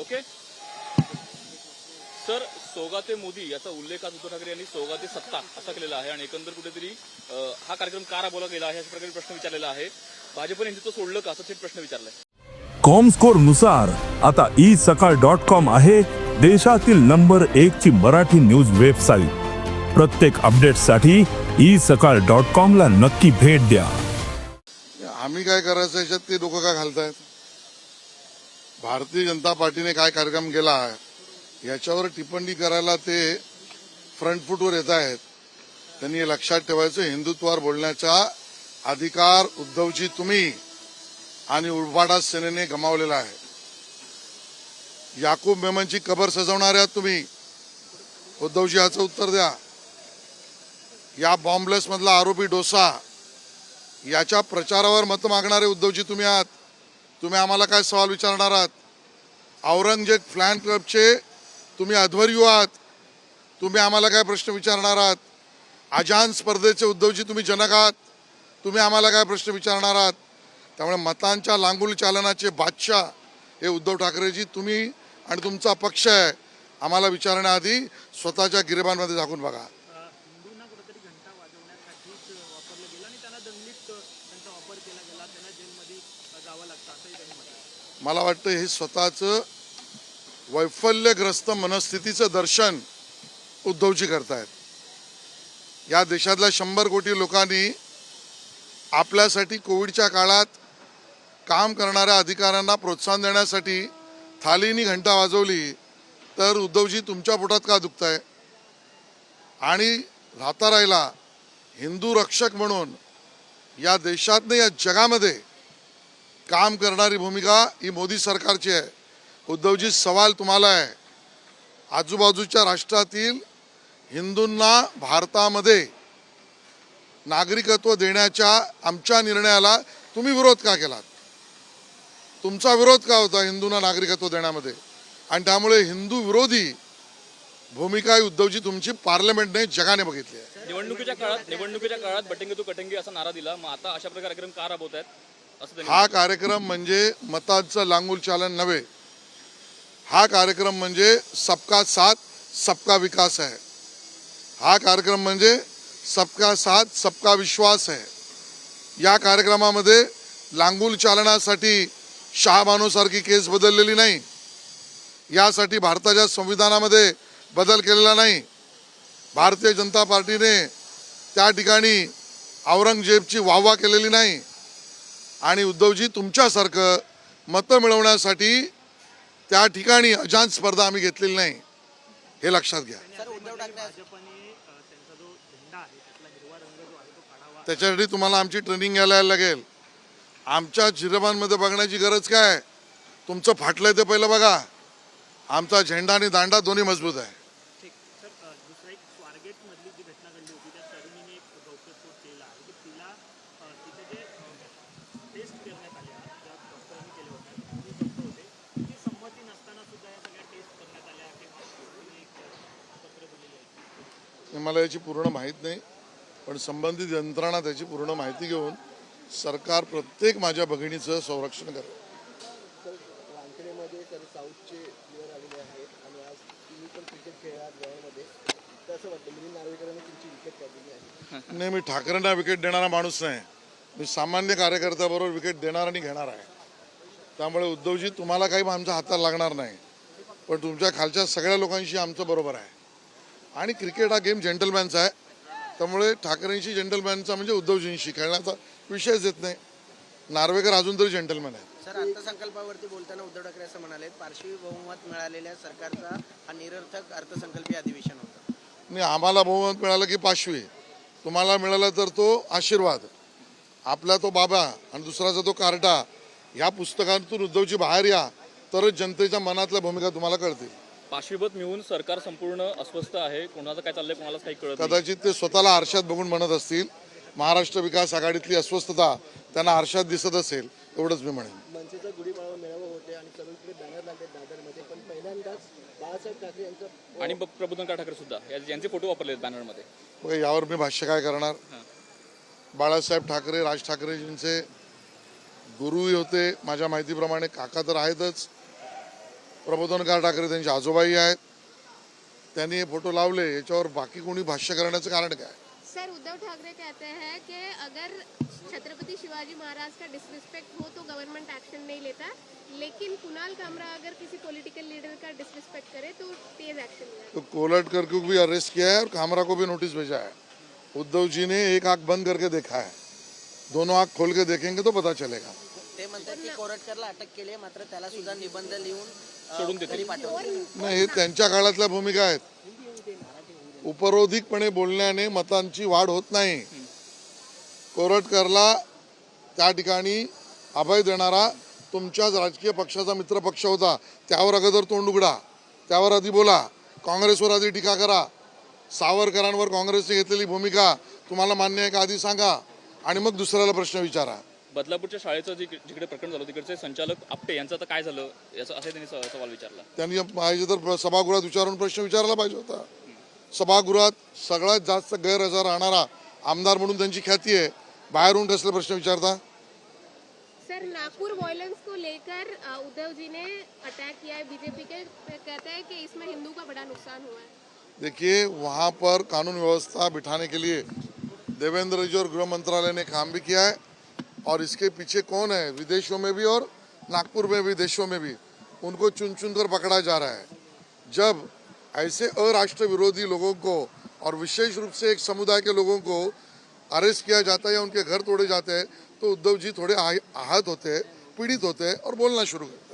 Okay? Sir सोगाते Modi याचा उल्लेख आज उद्धव ठाकरे यांनी सोगाते सत्ता असा केलेला आहे आणि एकंदर कुठेतरी हा कार्यक्रम का राबवला गेला आहे अशा प्रकारे प्रश्न विचारलेला आहे. भाजपने हिंदुत्व सोडलं का असं थेट प्रश्न विचारलाय. कॉमस्कोरनुसार आता ई सकाळ डॉट कॉम आहे देशातील नंबर एक ची मराठी न्यूज वेबसाईट. प्रत्येक अपडेटसाठी ई सकाळ डॉट कॉम ला नक्की भेट द्या. आम्ही काय करायचं याच्यात ते लोक काय घालतायत? भारतीय जनता पार्टीने काय कार्यक्रम केला आहे याच्यावर टिप्पणी करायला ते फ्रंटफूटवर येत आहेत. त्यांनी हे लक्षात ठेवायचं हिंदुत्वावर बोलण्याचा अधिकार उद्धवजी तुम्ही आणि उळवाडा सेनेने गमावलेला आहे. याकूब मेमनची कबर सजवणार आहात तुम्ही उद्धवजी याचं उत्तर द्या. या बॉम्बलेस मधला आरोपी डोसा याच्या प्रचारावर मत मागणारे उद्धवजी तुम्ही आहात. तुम्ही आम्हाला काय सवाल विचारणार आहात? औरंगजेब फ्लॅन क्लबचे तुम्ही अध्वर्यू आहात तुम्ही आम्हाला काय प्रश्न विचारणार आहात? आजान स्पर्धेचे उद्धवजी तुम्ही जनक आहात तुम्ही आम्हाला काय प्रश्न विचारणार आहात? त्यामुळे मतांच्या लांगुल चालनाचे बादशाह हे उद्धव ठाकरेजी तुम्ही आणि तुमचा पक्ष आहे. आम्हाला विचारण्याआधी स्वतःच्या गिरेबांमध्ये झाकून बघा. मला वाटतं हे स्वतःचं वैफल्यग्रस्त मनस्थितीचं दर्शन उद्धवजी करतायत. या देशातल्या शंभर कोटी लोकांनी आपल्यासाठी कोविडच्या काळात काम करणाऱ्या अधिकाऱ्यांना प्रोत्साहन देण्यासाठी थालीनी घंटा वाजवली तर उद्धवजी तुमच्या पोटात का दुखत आहे आणि राहता राहिला हिंदू रक्षक म्हणून या देशात या जगामध्ये काम करणारी भूमिका ही मोदी सरकारची आहे. उद्धवजी सवाल तुम्हाला आहे. आजूबाजूच्या राष्ट्रातील हिंदूंना भारतामध्ये नागरिकत्व देण्याच्या आमच्या निर्णयाला तुम्ही विरोध का केलात? तुमचा विरोध का होता हिंदूंना नागरिकत्व देण्यामध्ये? आणि त्यामुळे हिंदू विरोधी भूमिका उद्धवजी तुमची पार्लमेंटने जगाने बघितली आहे. निवडणुकीच्या काळात निवडणुकीच्या काळात बटेंगे तू कटेंगे असा नारा दिला. मग आता अशा प्रकारे कार्यक्रम का राबवत आहेत हा कार्यक्रम म्हणजे मतांचं लांगुल चालन नव्हे. हा कार्यक्रम म्हणजे सबका साथ सबका विकास आहे हा कार्यक्रम म्हणजे सबका साथ सबका विश्वास आहे या कार्यक्रमामध्ये लांगूल चालनासाठी शहाबानूसारखी केस बदललेली नाही. यासाठी भारताच्या संविधानामध्ये बदल केलेला नाही. भारतीय जनता पार्टीने त्या ठिकाणी औरंगजेबची वाहवा केलेली नाही. आणि उद्धवजी तुमच्यासारखं मतं मिळवण्यासाठी त्या ठिकाणी अजान स्पर्धा आम्ही घेतलेली नाही. हे लक्षात घ्या. त्याच्यासाठी तुम्हाला आमची ट्रेनिंग घ्यायला यायला लागेल. आमच्या जिरबांमध्ये बघण्याची गरज काय तुमचं फाटलंय ते पहिलं बघा. आमचा झेंडा आणि दांडा दोन्ही मजबूत आहे ठीक सर अ, दुसरं एक स्वारगेट मधली जी घटना घडली होती त्या तरुणीने एक गौप्यस्फोट केला आहे की तिला अ, तिथे जे टेस्ट करण्यात आल्या ज्या डॉक्टरांनी केले होते ते डॉक्टर होते ती संमती नसताना सुद्धा या सगळ्या टेस्ट करण्यात आल्या किंवा तिने एक अ, पत्र दिलेले आहे हे मला याची पूर्ण माहीत नाही पण संबंधित यंत्रणा त्याची पूर्ण माहिती घेऊन सरकार प्रत्येक माझ्या भगिनीचं संरक्षण करेल. नाही मी ठाकरेंना विकेट देणारा माणूस नाही. मी सामान्य कार्यकर्त्याबरोबर विकेट देणार आणि घेणार आहे. त्यामुळे उद्धवजी तुम्हाला काही आमच्या हाताला लागणार नाही. पण तुमच्या खालच्या सगळ्या लोकांशी आमचं बरोबर आहे. आणि क्रिकेट हा गेम जेंटलमॅनचा आहे. त्यामुळे ठाकरेंशी जेंटलमॅनचा म्हणजे उद्धवजींशी खेळण्याचा विषयच येत नाही. नार्वेकर अजून तरी जेंटलमॅन आहे सर अर्थसंकल्पावरती बोलताना उद्धव ठाकरे असं म्हणाले पार्श्वी बहुमत मिळालेल्या सरकारचा हा निरर्थक अर्थसंकल्पीय अधिवेशन होतं. आणि आम्हाला बहुमत मिळालं की पाचवी तुम्हाला मिळाला तर तो आशीर्वाद. आपला तो बाबा आणि दुसराचा तो कार्टा. या पुस्तकातून उद्धवची बाहेर या तरच जनतेच्या मनातल्या भूमिका तुम्हाला कळतील. पाशवीभूत मिळून सरकार संपूर्ण अस्वस्थ आहे. कोणाचं काय चाललंय कोणालाच काही कळत नाही. कदाचित ते स्वतःला आरशात बघून म्हणत असतील महाराष्ट्र विकास आघाडीतली अस्वस्थता त्यांना आरशात दिसत असेल एवढंच मी म्हणेन. मनसेचा गुढीपाडवा मेळावा होते आणि सर्वकडे बॅनर लागले दादरमध्ये पण पहिल्यांदाच बाळासाहेब ठाकरे यांचं आणि ब- प्रबोधनकार ठाकरे सुद्धा? या- यांचे फोटो वापरले आहेत बॅनरमध्ये. बघा यावर मी भाष्य काय करणार? बाळासाहेब ठाकरे राज ठाकरेजींचे गुरुही होते. माझ्या माहितीप्रमाणे काका तर आहेतच. प्रबोधनकार ठाकरे त्यांचे आजोबाई आहेत. त्यांनी हे फ़ोटो लावले याच्यावर बाकी कोणी भाष्य करण्याचं कारण काय? सर उद्धव ठाकरे कहते हैं कि अगर छत्रपति शिवाजी महाराज का डिसरिस्पेक्ट हो तो गवर्नमेंट एक्शन नहीं लेता लेकिन कुणाल कामरा अगर किसी पॉलिटिकल लीडर का डिसरिस्पेक्ट करे तो तेज एक्शन तो कोलटकर को भी अरेस्ट किया है और कामरा को भी नोटिस भेजा है। उद्धव जी ने एक आँख बंद करके देखा है। दोनों आँख खोल के देखेंगे तो पता चलेगा। ते म्हणतात की कोरटकरला अटक केली आहे मात्र त्याला सुद्धा निबंध लिहून सोडून पाठवले नाही हे त्यांच्या काळातल्या भूमिका आहेत. उपरोधिकपणे बोलण्याने मतांची वाढ होत नाही. कोरटकरला त्या ठिकाणी अभय देणारा तुमच्याच राजकीय पक्षाचा मित्र पक्ष होता. त्यावर अगोदर तोंड उघडा. त्यावर आधी बोला. काँग्रेसवर आधी टीका करा. सावरकरांवर काँग्रेसने घेतलेली भूमिका तुम्हाला मान्य आहे का आधी सांगा. आणि मग दुसऱ्याला प्रश्न विचारा. बदलापूरच्या शाळेचं जे जिकडे प्रकरण झालं तिकडचे संचालक आपटे यांचं आता काय झालं याचा असे त्यांनी सवाल विचारला. त्यांनी पाहिजे तर सभागृहात विचारून प्रश्न विचारायला पाहिजे होता. सभागृहात सगळ्यात जास्त गैरहजर राहणारा आमदार म्हणून त्यांची ख्याती आहे. बाहेरून कसले प्रश्न विचारता? सर नागपुर वायलेंस को लेकर अ, उद्धव जी ने अटैक किया है बीजेपी के कहते हैं कि इसमें हिंदू का बड़ा नुकसान हुआ है। देखिए वहाँ पर कानून व्यवस्था बिठाने के लिए देवेंद्र जी और गृह मंत्रालय ने काम भी किया है। और इसके पीछे कौन है? विदेशों में भी और नागपुर में भी, देशों में भी। उनको चुन चुन कर पकड़ा जा रहा है। जब ऐसे अराष्ट्र विरोधी लोगों को और विशेष रूप से एक समुदाय के लोगों को अरेस्ट किया जाता है या उनके घर तोड़े जाते हैं तो उद्धव जी थोड़े आह- आहत होते हैं, पीड़ित होते हैं और बोलना शुरू करते हैं।